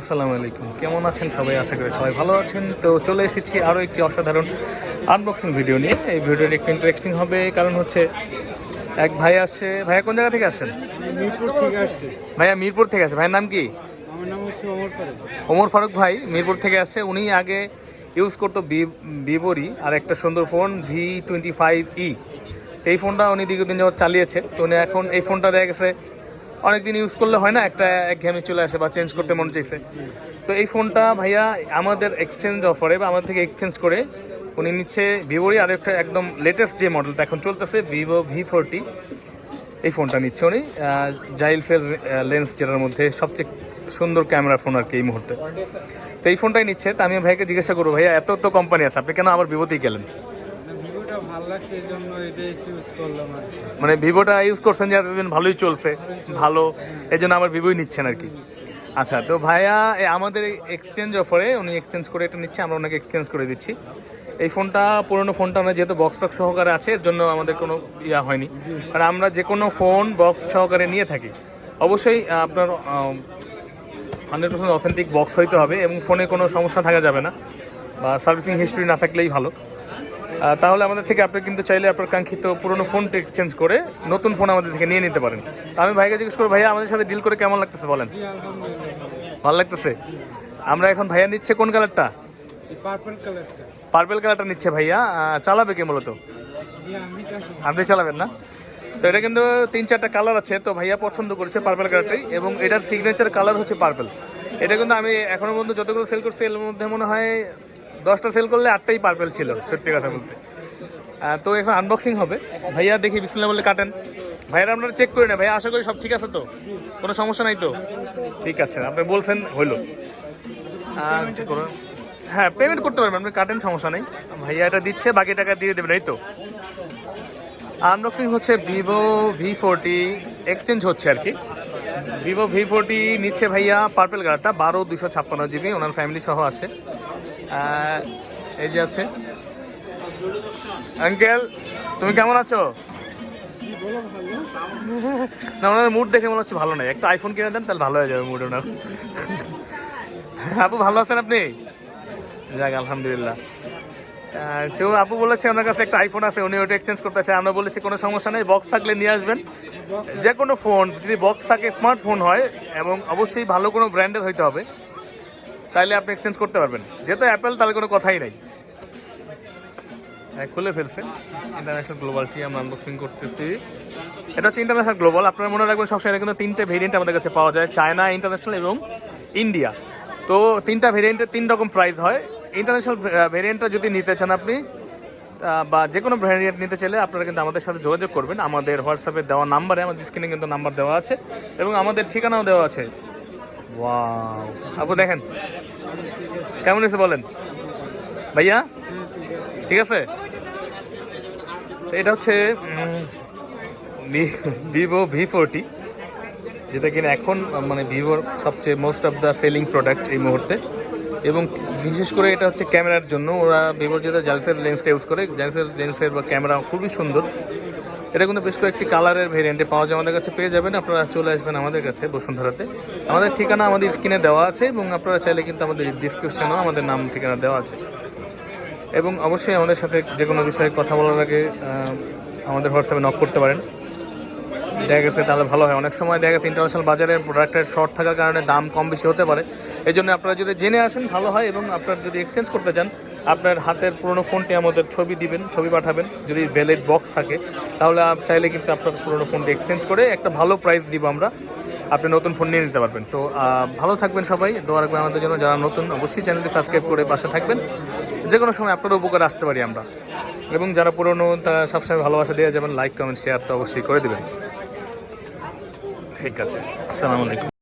আসসালামু আলাইকুম। কেমন আছেন সবাই? আশা করি সবাই ভালো আছেন। তো চলে এসেছি আরও একটি অসাধারণ আনবক্সিং ভিডিও নিয়ে। এই ভিডিওটি একটু ইন্টারেস্টিং হবে। কারণ হচ্ছে এক ভাই আসছে ভাইয়া কোন জায়গা থেকে আসছেন? মিরপুর থেকে আসছে। ভাইয়া মিরপুর থেকে আসে ভাইয়ের নাম কি? আমার নাম হচ্ছে অমর ফারুক ওমর ফারুক ভাই মিরপুর থেকে আসছে। উনি আগে ইউজ করতো ভিভোরই আর একটা সুন্দর phone V twenty five E এই ফোনটা উনি দীর্ঘদিন যাবত চালিয়েছে। তো উনি এখন এই ফোনটা দেখা গেছে অনেকদিন ইউজ করলে হয় না, একটা একঘেয়েমি চলে আসে বা চেঞ্জ করতে মন চাইছে। তো এই ফোনটা ভাইয়া আমাদের এক্সচেঞ্জ অফারে বা আমাদের থেকে এক্সচেঞ্জ করে উনি নিচ্ছে ভিভোরই আর একটা একদম লেটেস্ট যে মডেলটা এখন চলতেছে ভিভো ভি ফোরটি এই ফোনটা নিচ্ছে উনি জাইলসের লেন্স যেটার মধ্যে সবচেয়ে সুন্দর ক্যামেরা ফোন আর কি এই মুহূর্তে। তো এই ফোনটাই নিচ্ছে। তা আমি ভাইকে জিজ্ঞাসা করব, ভাইয়া, এত তো কোম্পানি আছে, আপনি কেন আবার ভিভোতেই গেলেন? ভালো লাগছে এই জন্য এটাই চুজ করলাম আর কি। মানে ভিভোটা ইউজ করছেন যে এতদিন ভালোই চলছে ভালো এই জন্য আবার ভিভোই নিচ্ছেন আর কি। আচ্ছা তো ভাইয়া এ আমাদের এক্সচেঞ্জ অফারে উনি এক্সচেঞ্জ করে এটা নিচ্ছে আমরা ওনাকে এক্সচেঞ্জ করে দিচ্ছি। এই ফোনটা পুরোনো ফোনটা আমরা যেহেতু বক্স টক সহকারে আছে এর জন্য আমাদের কোনো ইয়া হয়নি। আর আমরা যে কোনো ফোন বক্স সহকারে নিয়ে থাকি। অবশ্যই আহ, আপনার হান্ড্রেড পার্সেন্ট অথেন্টিক বক্স হইতে হবে এবং ফোনে কোনো সমস্যা থাকা যাবে না। বা সার্ভিসিং হিস্ট্রি না থাকলেই ভালো। তাহলে আমাদের থেকে আপনি কিন্তু চাইলে আপনার কাঙ্ক্ষিত পুরনো ফোনটা এক্সচেঞ্জ করে নতুন ফোন আমাদের থেকে নিয়ে নিতে পারেন। আমি ভাইকে জিজ্ঞেস করব ভাইয়া আমাদের সাথে ডিল করে কেমন লাগতেছে বলেন? ভালো লাগতেছে? আমরা এখন ভাইয়া নিচ্ছে কোন কালারটা পার্পল কালারটা নিচ্ছে ভাইয়া। চালাবে কে মূলত? আপনি চালাবেন না? তো এটা কিন্তু তিন চারটা কালার আছে তো ভাইয়া পছন্দ করেছে পার্পেল কালারটাই এবং এটার সিগনেচার কালার হচ্ছে পার্পেল এটা কিন্তু আমি এখনও পর্যন্ত যতগুলো সেল করছি এর মধ্যে মনে হয় দশটা সেল করলে আটটাই পার্পেল ছিল, সত্যি কথা বলতে। তো এখন আনবক্সিং হবে। ভাইয়া, দেখি, বিসমিল্লাহ বলে কাটেন। ভাইয়ারা আপনারা চেক করে না ভাইয়া, আশা করি সব ঠিক আছে তো? কোনো সমস্যা নাই তো? ঠিক আছে, আপনি বলছেন, হইল। হ্যাঁ পেমেন্ট করতে পারবেন, আপনি কাটেন, সমস্যা নেই। ভাইয়া এটা দিচ্ছে, বাকি টাকা দিয়ে দেবেন, এই তো। আনবক্সিং হচ্ছে ভিভো ভি ফোরটি এক্সচেঞ্জ হচ্ছে আর কি। ভিভো ভি ফোরটি নিচ্ছে ভাইয়া পার্পেল কালারটা বারো দুশো ছাপ্পান্ন জিবি ওনার ফ্যামিলি সহ আছে। এই যে আছে। আঙ্কেল, তুমি কেমন আছো? না ওনার মুড দেখে মনে হচ্ছে ভালো নাই। একটা আইফোন কিনে দেন, তাহলে ভালো হয়ে যাবে মুড ওনার। আপু, ভালো আছেন আপনি? যাক, আলহামদুলিল্লাহ। তো আপু বলেছে ওনার কাছে একটা আইফোন আছে, উনি ওটা এক্সচেঞ্জ করতে চায়। আমরা বলেছি কোনো সমস্যা নেই বক্স থাকলে নিয়ে আসবেন। যে কোনো ফোন যদি বক্স থাকে স্মার্টফোন হয়, এবং অবশ্যই ভালো কোনো ব্র্যান্ডের হইতে হবে। তাইলে আপনি এক্সচেঞ্জ করতে পারবেন। যেহেতু অ্যাপেল তাহলে কোনো কথাই নাই। হ্যাঁ, খুলে ফেলছে। ইন্টারন্যাশনাল গ্লোবালটি আমরা আনবক্সিং করতেছি। এটা হচ্ছে ইন্টারন্যাশনাল গ্লোবাল আপনারা মনে রাখবেন সবসময় এটা কিন্তু তিনটে ভেরিয়েন্ট আমাদের কাছে পাওয়া যায় চায়না ইন্টারন্যাশনাল এবং ইন্ডিয়া তো তিনটা ভেরিয়েন্টের তিন রকম প্রাইস হয়। ইন্টারন্যাশনাল ভেরিয়েন্টটা যদি নিতে চান আপনি বা যে কোনো ভ্যারিয়েন্ট নিতে চাইলে আপনারা কিন্তু আমাদের সাথে যোগাযোগ করবেন। আমাদের হোয়াটসঅ্যাপে দেওয়া নাম্বারে আমাদের স্ক্রিনে কিন্তু নাম্বার দেওয়া আছে। এবং আমাদের ঠিকানাও দেওয়া আছে। ওয়াও আপু দেখেন। কেমন হয়েছে বলেন? ভাইয়া? ঠিক আছে? তো এটা হচ্ছে ভিভো ভি ফোরটি, যেটা কিনা এখন মানে ভিভোর সবচেয়ে most of the selling product এই মুহূর্তে। এবং বিশেষ করে এটা হচ্ছে ক্যামেরার জন্য। ওরা ভিভোর যেটা জালসের লেন্সটা ইউজ করে জালসের লেন্সের বা ক্যামেরা খুবই সুন্দর। এটা কিন্তু বেশ কয়েকটি কালারের ভেরিয়েন্টে পাওয়া যায়। আমাদের কাছে পেয়ে যাবেন। আপনারা চলে আসবেন আমাদের কাছে, বসুন্ধরাতে। আমাদের ঠিকানা আমাদের স্ক্রিনে দেওয়া আছে এবং আপনারা চাইলে কিন্তু আমাদের ডিসক্রিপশনেও আমাদের নাম, ঠিকানা দেওয়া আছে। এবং অবশ্যই আমাদের সাথে যে কোনো বিষয়ে কথা বলার আগে আমাদের হোয়াটসঅ্যাপে নক করতে পারেন। দেখা গেছে তাহলে ভালো হয়। অনেক সময় দেখা গেছে ইন্টারন্যাশনাল বাজারে প্রোডাক্টের শর্ট থাকার কারণে দাম কম বেশি হতে পারে। এই জন্য আপনারা যদি জেনে আসেন, ভালো হয়। এবং আপনার যদি এক্সচেঞ্জ করতে চান আপনার হাতের পুরনো ফোনটি আমাদের ছবি দিবেন, ছবি পাঠাবেন, যদি ভ্যালিড বক্স থাকে, তাহলে চাইলে কিন্তু আপনার পুরনো ফোনটি এক্সচেঞ্জ করে একটা ভালো প্রাইস দিব আমরা। আপনি নতুন ফোন নিয়ে নিতে পারবেন। তো ভালো থাকবেন সবাই, দোয়া রাখবেন আমাদের জন্য। যারা নতুন, অবশ্যই চ্যানেলটি সাবস্ক্রাইব করে পাশে থাকবেন। যে কোনো সময় আপনার উপকার আসতে পারি আমরা। এবং যারা পুরনো, তারা সবসময় ভালোবাসা দিয়ে যাবেন। লাইক কমেন্ট শেয়ার তো অবশ্যই করে দেবেন। ঠিক আছে। আসসালামু আলাইকুম।